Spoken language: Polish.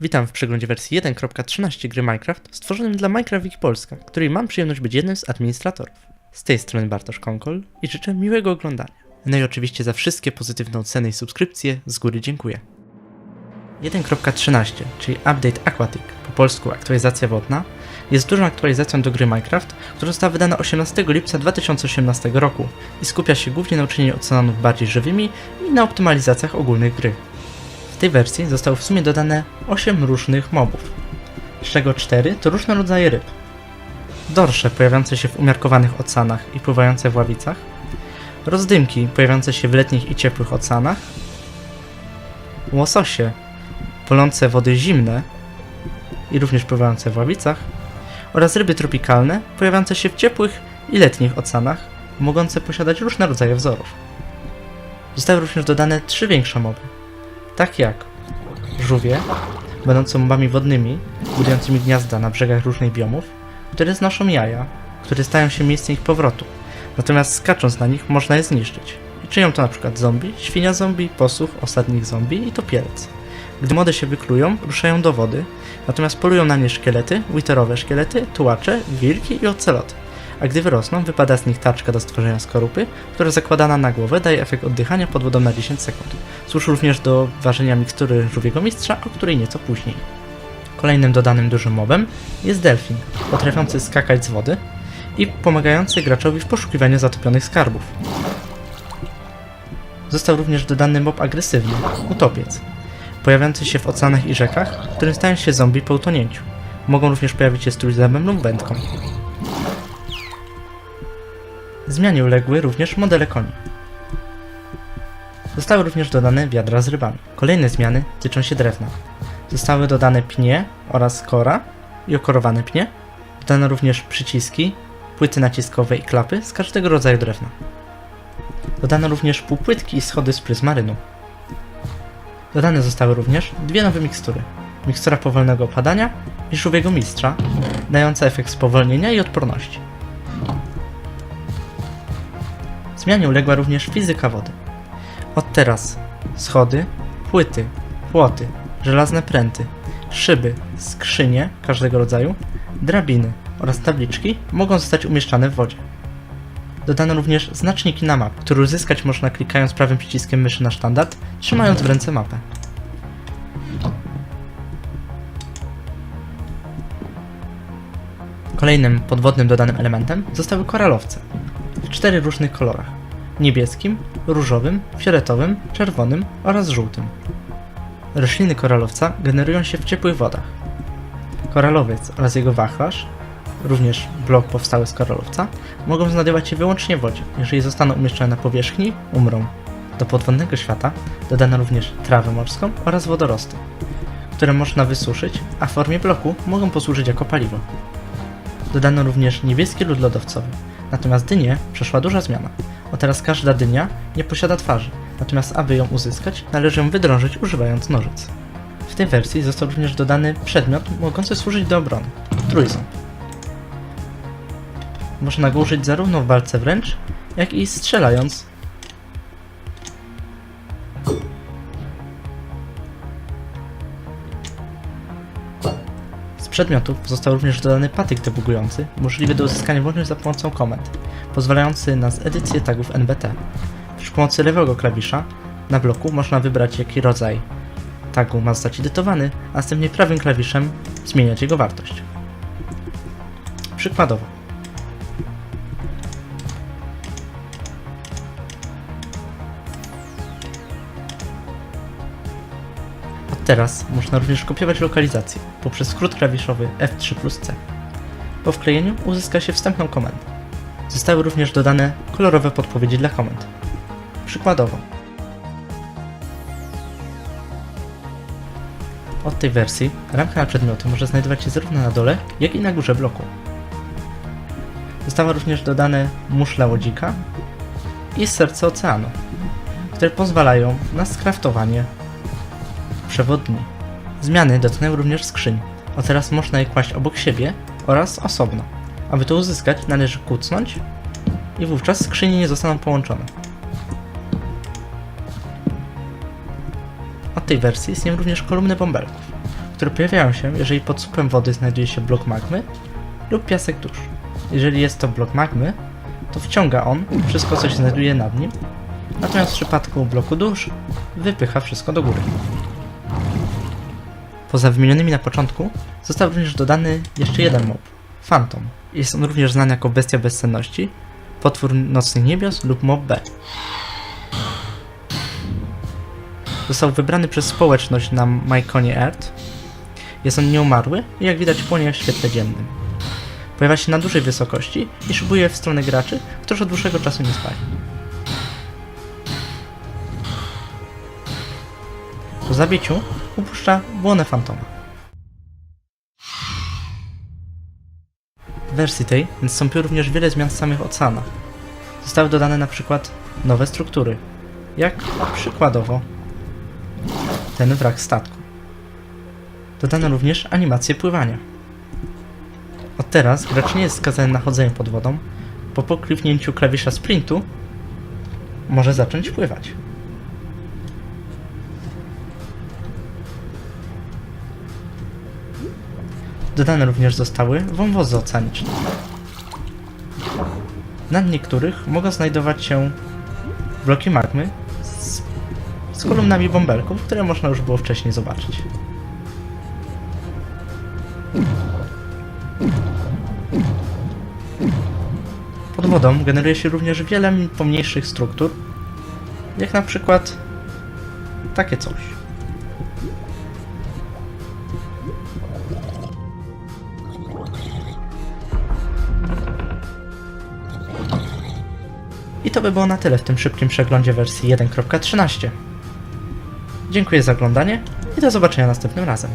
Witam w przeglądzie wersji 1.13 gry Minecraft, stworzonym dla Minecraft Wiki Polska, której mam przyjemność być jednym z administratorów. Z tej strony Bartosz Konkol i życzę miłego oglądania. No i oczywiście za wszystkie pozytywne oceny i subskrypcje z góry dziękuję. 1.13, czyli Update Aquatic, po polsku aktualizacja wodna, jest dużą aktualizacją do gry Minecraft, która została wydana 18 lipca 2018 roku i skupia się głównie na uczynieniu oceanów bardziej żywymi i na optymalizacjach ogólnych gry. W tej wersji zostało w sumie dodane 8 różnych mobów, z czego 4 to różne rodzaje ryb. Dorsze pojawiające się w umiarkowanych oceanach i pływające w ławicach, rozdymki pojawiające się w letnich i ciepłych oceanach, łososie polące wody zimne i również pływające w ławicach. Oraz ryby tropikalne pojawiające się w ciepłych i letnich oceanach, mogące posiadać różne rodzaje wzorów. Zostały również dodane trzy większe moby, tak jak żółwie, będące mobami wodnymi, budującymi gniazda na brzegach różnych biomów, które znoszą jaja, które stają się miejscem ich powrotu. Natomiast skacząc na nich można je zniszczyć. I czynią to przykład zombie, świnia zombie, posów, osadnik zombie i topielec. Gdy młode się wyklują, ruszają do wody, natomiast polują na nie szkielety, witerowe szkielety, tułacze, wilki i oceloty. A gdy wyrosną, wypada z nich taczka do stworzenia skorupy, która zakładana na głowę daje efekt oddychania pod wodą na 10 sekund. Służy również do ważenia mikstury żółwiego mistrza, o której nieco później. Kolejnym dodanym dużym mobem jest delfin, potrafiący skakać z wody i pomagający graczowi w poszukiwaniu zatopionych skarbów. Został również dodany mob agresywny, utopiec, pojawiający się w oceanach i rzekach, którym stają się zombie po utonięciu. Mogą również pojawić się z trójzębem lub wędką. Zmianie uległy również modele koni. Zostały również dodane wiadra z rybami. Kolejne zmiany tyczą się drewna. Zostały dodane pnie oraz kora i okorowane pnie. Dodano również przyciski, płyty naciskowe i klapy z każdego rodzaju drewna. Dodano również półpłytki i schody z pryzmarynu. Dodane zostały również dwie nowe mikstury. Mikstura powolnego opadania i żółwiego mistrza, dająca efekt spowolnienia i odporności. Zmianie uległa również fizyka wody. Od teraz schody, płyty, płoty, żelazne pręty, szyby, skrzynie każdego rodzaju, drabiny oraz tabliczki mogą zostać umieszczane w wodzie. Dodano również znaczniki na map, które uzyskać można klikając prawym przyciskiem myszy na standard, trzymając w ręce mapę. Kolejnym podwodnym dodanym elementem zostały koralowce w czterech różnych kolorach: niebieskim, różowym, fioletowym, czerwonym oraz żółtym. Rośliny koralowca generują się w ciepłych wodach. Koralowiec oraz jego wachlarz, również blok powstały z koralowca, mogą znajdować się wyłącznie w wodzie. Jeżeli zostaną umieszczone na powierzchni, umrą. Do podwodnego świata dodano również trawę morską oraz wodorosty, które można wysuszyć, a w formie bloku mogą posłużyć jako paliwo. Dodano również niebieski lód lodowcowy, natomiast dynię przeszła duża zmiana, bo teraz każda dynia nie posiada twarzy, natomiast aby ją uzyskać, należy ją wydrążyć używając nożyc. W tej wersji został również dodany przedmiot mogący służyć do obrony trójząb. Można go użyć zarówno w walce wręcz, jak i strzelając. Z przedmiotów został również dodany patyk debugujący, możliwy do uzyskania wyłącznie za pomocą komend, pozwalający na zedycję tagów NBT. Przy pomocy lewego klawisza na bloku można wybrać jaki rodzaj tagu ma zostać edytowany, a następnie prawym klawiszem zmieniać jego wartość. Przykładowo, teraz można również kopiować lokalizację poprzez skrót klawiszowy F3 plus C. Po wklejeniu uzyska się wstępną komendę. Zostały również dodane kolorowe podpowiedzi dla komend. Przykładowo. Od tej wersji ramka na przedmioty może znajdować się zarówno na dole, jak i na górze bloku. Zostały również dodane muszla łodzika i serce oceanu, które pozwalają na skraftowanie przewodni. Zmiany dotknęły również skrzyń, a teraz można je kłaść obok siebie oraz osobno. Aby to uzyskać, należy kucnąć i wówczas skrzynie nie zostaną połączone. Od tej wersji istnieją również kolumny bąbelków, które pojawiają się, jeżeli pod słupem wody znajduje się blok magmy lub piasek dusz. Jeżeli jest to blok magmy, to wciąga on wszystko, co się znajduje nad nim, natomiast w przypadku bloku dusz wypycha wszystko do góry. Poza wymienionymi na początku, został również dodany jeszcze jeden mob Phantom. Jest on również znany jako bestia bezsenności, potwór nocnych niebios lub mob B. Został wybrany przez społeczność na Myconie Earth. Jest on nieumarły i jak widać płonie w świetle dziennym. Pojawia się na dużej wysokości i szybuje w stronę graczy, którzy od dłuższego czasu nie spali. Po zabiciu upuszcza błonę fantoma. W wersji tej nastąpiło również wiele zmian w samych oceanach. Zostały dodane na przykład nowe struktury, jak przykładowo ten wrak statku. Dodano również animację pływania. Od teraz gracz nie jest skazany na chodzenie pod wodą, po pokliknięciu klawisza sprintu może zacząć pływać. Dodane również zostały wąwozy oceaniczne. Na niektórych mogą znajdować się bloki magmy z, z kolumnami bąbelków, które można już było wcześniej zobaczyć. Pod wodą generuje się również wiele pomniejszych struktur, jak na przykład takie coś. I to by było na tyle w tym szybkim przeglądzie wersji 1.13. Dziękuję za oglądanie i do zobaczenia następnym razem.